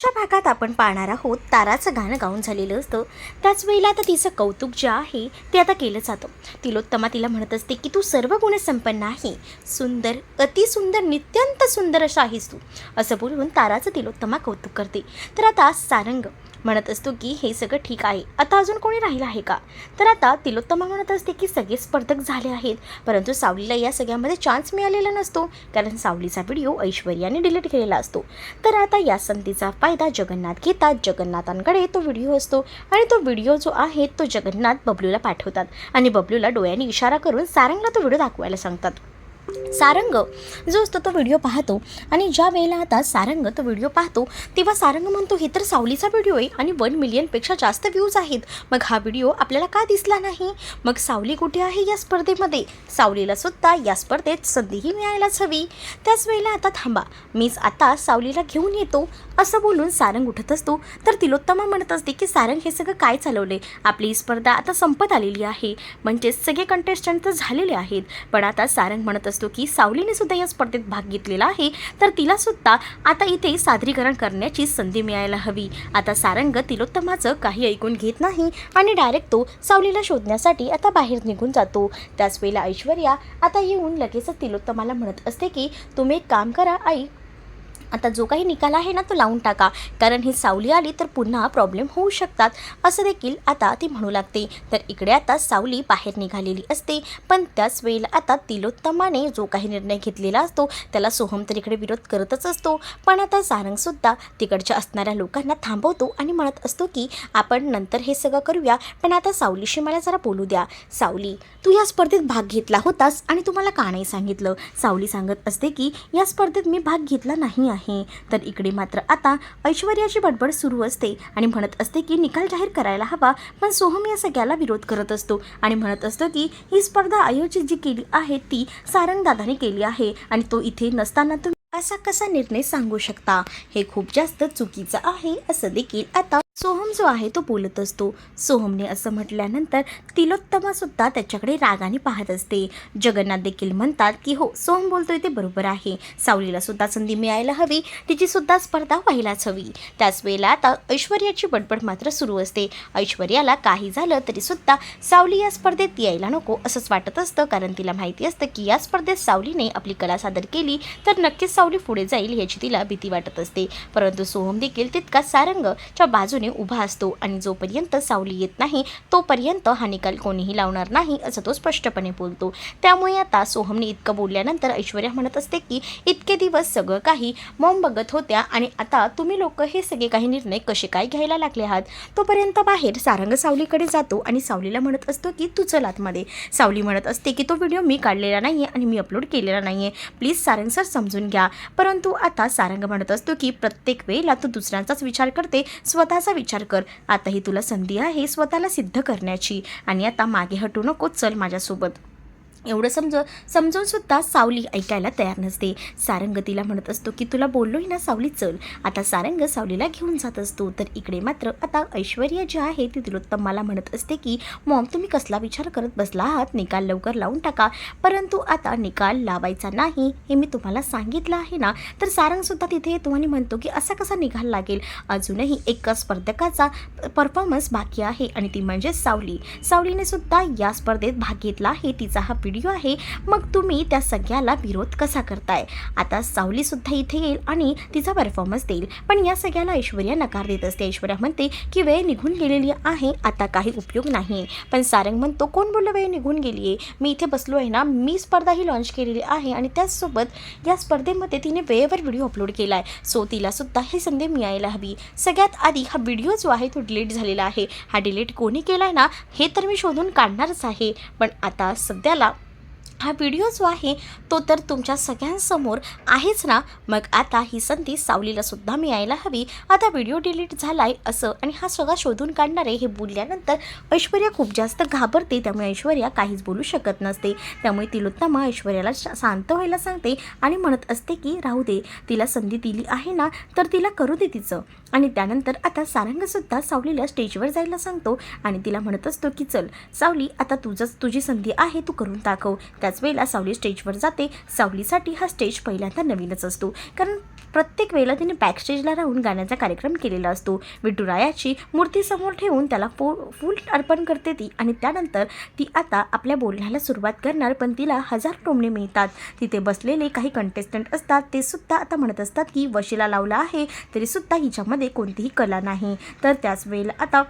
च्या भागात आपण पाहणार आहोत ताराचं गाणं गाऊन झालेलं असतं. त्याच वेळेला आता तिचं कौतुक जे आहे ते आता केलं जातं. तिलोत्तमा तिला म्हणत असते की तू सर्व गुणसंपन्न आहे. सुंदर अतिसुंदर नित्यंत सुंदर अशा आहेस तू. असं बोलून ताराचं तिलोत्तमा कौतुक करते. तर आता सारंग म्हणत असतो की हे सगळं ठीक आहे. आता अजून कोणी राहिलं आहे का? तर आता तिलोत्तमा म्हणत असते की सगळे स्पर्धक झाले आहेत. परंतु सावलीला या सगळ्यामध्ये चान्स मिळालेला नसतो. कारण सावलीचा व्हिडिओ ऐश्वर्याने डिलीट केलेला असतो. तर आता या संधीचा फायदा जगन्नाथ घेतात. जगन्नाथांकडे तो व्हिडिओ असतो. आणि तो व्हिडिओ जो आहे तो जगन्नाथ बबलूला पाठवतात. आणि बबलूला डोळ्यांनी इशारा करून सारंगला तो व्हिडिओ दाखवायला सांगतात. सारंग जो असतो तो व्हिडिओ पाहतो. आणि ज्या वेळेला आता सारंग तो व्हिडिओ पाहतो तेव्हा सारंग म्हणतो हे तर सावलीचा व्हिडिओ आहे आणि वन मिलियनपेक्षा जास्त व्ह्यूज आहेत. मग हा व्हिडिओ आपल्याला का दिसला नाही? मग सावली कुठे आहे या स्पर्धेमध्ये? सावलीला सुद्धा या स्पर्धेत संधीही मिळायलाच हवी. त्याच वेळेला आता थांबा. मीच आता सावलीला घेऊन येतो. असं बोलून सारंग उठत असतो. तर तिलोत्तमा म्हणत असते की सारंग हे सगळं काय चालवले आपली स्पर्धा आता संपत आलेली आहे. म्हणजेच सगळे कंटेस्टंट तर झालेले आहेत. पण आता सारंग म्हणत असतो असतो की सावलीने सुद्धा या स्पर्धेत भाग घेतलेला आहे. तर तिला सुद्धा आता इथे सादरीकरण करण्याची संधी मिळायला हवी. आता सारंग तिलोत्तमाचं काही ऐकून घेत नाही आणि डायरेक्ट तो सावलीला शोधण्यासाठी आता बाहेर निघून जातो. त्याच वेळेला ऐश्वर्या आता येऊन लगेचच तिलोत्तमाला म्हणत असते की तुम्ही एक काम करा आई. आता जो काही निकाल आहे ना तो लावून टाका. कारण ही सावली आली तर पुन्हा प्रॉब्लेम होऊ शकतात. असं देखील आता ती म्हणू लागते. तर इकडे आता सावली बाहेर निघालेली असते. पण त्याच वेळेला आता तिलोत्तमाने जो काही निर्णय घेतलेला असतो त्याला सोहम तर इकडे विरोध करतच असतो. पण आता सारंगसुद्धा तिकडच्या असणाऱ्या लोकांना थांबवतो आणि म्हणत असतो की आपण नंतर हे सगळं करूया. पण आता सावलीशी मला जरा बोलू द्या. सावली तू या स्पर्धेत भाग घेतला होतास आणि तुम्हाला का नाही सांगितलं? सावली सांगत असते की या स्पर्धेत मी भाग घेतला नाही आहे. तर इकडे मात्र आता ऐश्वर्याची बडबड सुरू असते आणि म्हणत असते की निकाल जाहीर करायला हवा पण सोहम या सगळ्याला विरोध करत असतो आणि म्हणत असतो की ही स्पर्धा आयोजित जी केली आहे ती सारंगदादाने केली आहे आणि तो इथे नसताना तुम्ही असा कसा निर्णय सांगू शकता? हे खूप जास्त चुकीचं आहे असं देखील आता सोहम जो आहे तो बोलत असतो. सोहमने असं म्हटल्यानंतर तिलोत्तमासुद्धा त्याच्याकडे रागाने पाहत असते. जगन्नाथ देखील म्हणतात की हो सोहम बोलतोय ते बरोबर आहे. सावलीला सुद्धा संधी मिळायला हवी. तिची सुद्धा स्पर्धा व्हायलाच हवी. त्याच वेळेला आता ऐश्वर्याची बडबड मात्र सुरू असते. ऐश्वर्याला काही झालं तरी सुद्धा सावली या स्पर्धेत यायला नको असंच वाटत असतं. कारण तिला माहिती असतं की या स्पर्धेत सावलीने आपली कला सादर केली तर नक्कीच सावली पुढे जाईल याची तिला भीती वाटत असते. परंतु सोहम देखील तितका सारंगच्या बाजूने उभा असतो आणि जोपर्यंत सावली येत नाही तोपर्यंत हा निकाल कोणीही लावणार नाही असं तो स्पष्टपणे बोलतो. त्यामुळे आता सोहमने इतकं बोलल्यानंतर ऐश्वर्या म्हणत असते की इतके दिवस सगळं काही मॉम बघत होत्या आणि आता तुम्ही लोक हे सगळे काही निर्णय कसे काय घ्यायला लागले आहात? तोपर्यंत बाहेर सारंग सावलीकडे जातो आणि सावलीला म्हणत असतो की तू चल आतमध्ये सावली म्हणत असते की तो व्हिडिओ मी काढलेला नाही आहे आणि मी अपलोड केलेला नाही आहे प्लीज सारंग सर समजून घ्या. परंतु आता सारंग म्हणत असतो की प्रत्येक वेळेला तू दुसऱ्यांचाच विचार करते. स्वतःचा विचार कर. आता ही तुला संधी आहे स्वतःला सिद्ध करण्याची. आणि आता मागे हटू नको. चल माझ्यासोबत. एवढं समज समजून सुद्धा सावली ऐकायला तयार नसते. सारंग तिला म्हणत असतो की तुला बोललोय ना सावली चल. आता सारंग सावलीला घेऊन जात असतो. तर इकडे मात्र आता ऐश्वर्या जी आहे ती तिलोत्तमाला म्हणत असते की मॉम तुम्ही कसला विचार करत बसला आहात? निकाल लवकर लावून टाका. परंतु आता निकाल लावायचा नाही हे मी तुम्हाला सांगितलं आहे ना? तर सारंगसुद्धा तिथे येतो आणि म्हणतो की असा कसा निघाल लागेल? अजूनही एका स्पर्धकाचा परफॉर्मन्स बाकी आहे आणि ती म्हणजे सावली. सावलीने सुद्धा या स्पर्धेत भाग घेतला आहे. तिचा हा व्हिडिओ व्हिडिओ आहे. मग तुम्ही त्या सगळ्याला विरोध कसा करताय? आता सावलीसुद्धा इथे येईल आणि तिचा परफॉर्मन्स देईल. पण या सगळ्याला ऐश्वर्या नकार देत असते. ऐश्वर्या म्हणते की वेळ निघून गेलेली आहे. आता काही उपयोग नाही पण सारंग म्हणतो कोण बोललं वेळ निघून गेली आहे मी इथे बसलो आहे ना. मी स्पर्धाही लॉन्च केलेली आहे आणि त्याचसोबत या स्पर्धेमध्ये तिने वेळेवर व्हिडिओ अपलोड केला आहे सो तिलासुद्धा ही संधी मिळायला हवी. सगळ्यात आधी हा व्हिडिओ जो आहे तो डिलीट झालेला आहे. हा डिलीट कोणी केला आहे ना हे तर मी शोधून काढणारच आहे. पण आता सध्याला हा व्हिडिओ जो आहे तो तर तुमच्या सगळ्यांसमोर आहेच ना? मग आता ही संधी सावलीला सुद्धा मिळायला हवी. आता व्हिडिओ डिलीट झाला आहे असं आणि हा सगळा शोधून काढणारे हे बोलल्यानंतर ऐश्वर्या खूप जास्त घाबरते. त्यामुळे ऐश्वर्या काहीच बोलू शकत नसते. त्यामुळे तिलोत्तमा ऐश्वर्याला शांत व्हायला सांगते आणि म्हणत असते की राहू दे तिला संधी दिली आहे ना तर तिला करू दे तिचं. आणि त्यानंतर आता सारंगसुद्धा सावलीला स्टेजवर जायला सांगतो आणि तिला म्हणत असतो की चल सावली आता तुझंच तुझी संधी आहे तू करून दाखव. त्याच वेळेला सावली स्टेजवर जाते. सावलीसाठी हा स्टेज पहिल्यांदा नवीनच असतो. कारण प्रत्येक वेळेला तिने बॅकस्टेजला राहून गाण्याचा कार्यक्रम केलेला असतो. विठुरायाची मूर्ती समोर ठेवून त्याला फू फूल अर्पण करते ती आणि त्यानंतर ती आता आपल्या बोलण्याला सुरुवात करणार पण तिला हजार टोमणे मिळतात. तिथे बसलेले काही कंटेस्टंट असतात. ते सुद्धा आता म्हणत असतात की वशीला लावला आहे तरीसुद्धा हिच्यामध्ये कोणतीही कला नाही. तर त्याच वेळेला आता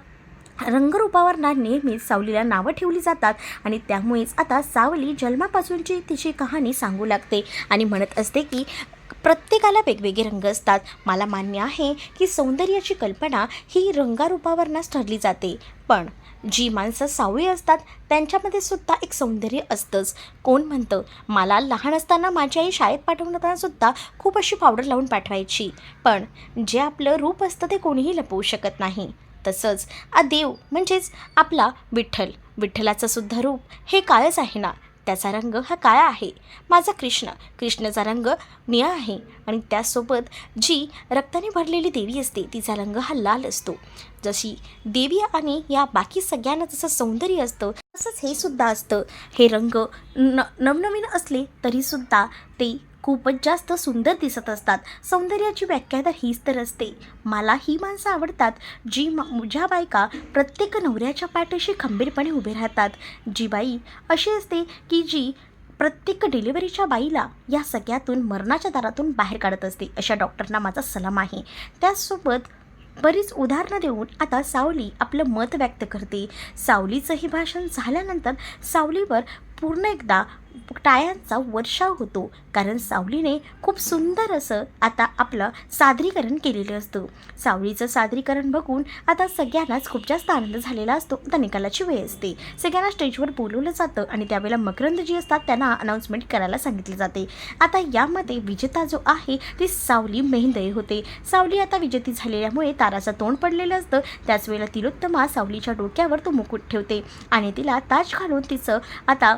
रंगरूपावर ना नेहमीच सावलीला नावं ठेवली जातात आणि त्यामुळेच आता सावली जन्मापासूनची तिची कहाणी सांगू लागते आणि म्हणत असते की प्रत्येकाला वेगवेगळे रंग असतात. मला मान्य आहे की सौंदर्याची कल्पना ही रंगारूपावरनंच ठरली जाते. पण जी माणसं सावळी असतात त्यांच्यामध्ये सुद्धा एक सौंदर्य असतंच. कोण म्हणतं मला लहान असताना माझी आई शाळेत पाठवताना सुद्धा खूप अशी पावडर लावून पाठवायची. पण जे आपलं रूप असतं ते कोणीही लपवू शकत नाही. तसंच आ देव म्हणजेच आपला विठ्ठल. विठ्ठलाचं सुद्धा रूप हे काळच आहे ना? त्याचा रंग हा काळा आहे. माझा कृष्ण. कृष्णाचा रंग निळा आहे आणि त्यासोबत जी रक्ताने भरलेली देवी असते तिचा रंग हा लाल असतो. जशी देवी आणि या बाकी सगळ्यांना जसं सौंदर्य असतं तसंच हे सुद्धा असतं. हे रंग न नवनवीन असले तरीसुद्धा ते खूपच जास्त सुंदर दिसत असतात. सौंदर्याची व्याख्या तर हीच तर असते. मला ही माणसं आवडतात जी ज्या बायका प्रत्येक नवऱ्याच्या पाठीशी खंबीरपणे उभे राहतात. जी बाई अशी असते की जी प्रत्येक डिलिव्हरीच्या बाईला या सगळ्यातून मरणाच्या दारातून बाहेर काढत असते अशा डॉक्टरना माझा सलाम आहे. त्याचसोबत बरीच उदाहरणं देऊन आता सावली आपलं मत व्यक्त करते. सावलीचं हे भाषण झाल्यानंतर सावलीवर पूर्ण एकदा टाळ्यांचा वर्षाव होतो. कारण सावलीने खूप सुंदर असं आता आपलं सादरीकरण केलेलं असतं. सावलीचं सादरीकरण बघून आता सगळ्यांनाच खूप जास्त आनंद झालेला असतो. आता निकालाची वेळ असते. सगळ्यांना स्टेजवर बोलवलं जातं आणि त्यावेळेला मकरंद जी असतात त्यांना अनाऊन्समेंट करायला सांगितले जाते. आता यामध्ये विजेता जो आहे ती सावली मेहंदय होते. सावली आता विजेती झालेल्यामुळे ताराचं तोंड पडलेलं असतं. त्याच वेळेला तिलोत्तमा सावलीच्या डोक्यावर तो मुकुट ठेवते आणि तिला ताज घालून तिचं आता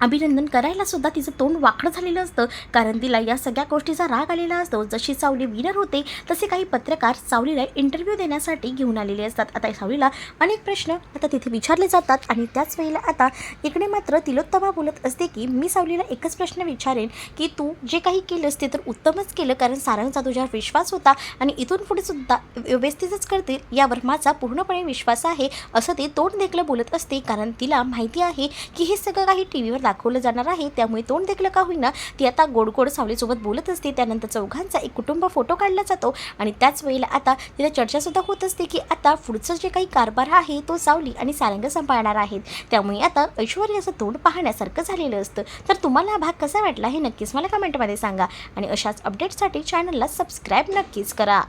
अभिनंदन करायला सुद्धा तिचं तोंड वाकडं झालेलं असतं. कारण तिला या सगळ्या गोष्टीचा राग आलेला असतो. जशी सावली विनर होते तसे काही पत्रकार सावलीला इंटरव्ह्यू देण्यासाठी घेऊन आलेले असतात. आता सावलीला अनेक प्रश्न आता तिथे विचारले जातात आणि त्याच वेळेला आता इकडे मात्र तिलोत्तमा बोलत असते की मी सावलीला एकच प्रश्न विचारेन की तू जे काही केलंस ते तर उत्तमच केलं कारण सारंगचा तुझ्यावर विश्वास होता आणि इथून पुढे सुद्धा व्यवस्थितच करतील यावर माझा पूर्णपणे विश्वास आहे असं ते तोंड देखलं बोलत असते. कारण तिला माहिती आहे की हे सगळं काही टी व्हीवर दाखवलं जाणार आहे. त्यामुळे तोंड देखलं का होईना ती आता गोड गोड सावलीसोबत बोलत असते. त्यानंतर चौघांचा एक कुटुंब फोटो काढला जातो आणि त्याच वेळेला आता तिला चर्चासुद्धा होत असते की आता पुढचं जे काही कारभार आहे तो सावली आणि सारंग सांभाळणार आहेत. त्यामुळे आता ऐश्वर्याचं तोंड पाहण्यासारखं झालेलं असतं. तर तुम्हाला हा भाग कसा वाटला हे नक्कीच मला कमेंटमध्ये सांगा. आणि अशाच अपडेटसाठी चॅनलला सबस्क्राईब नक्कीच करा.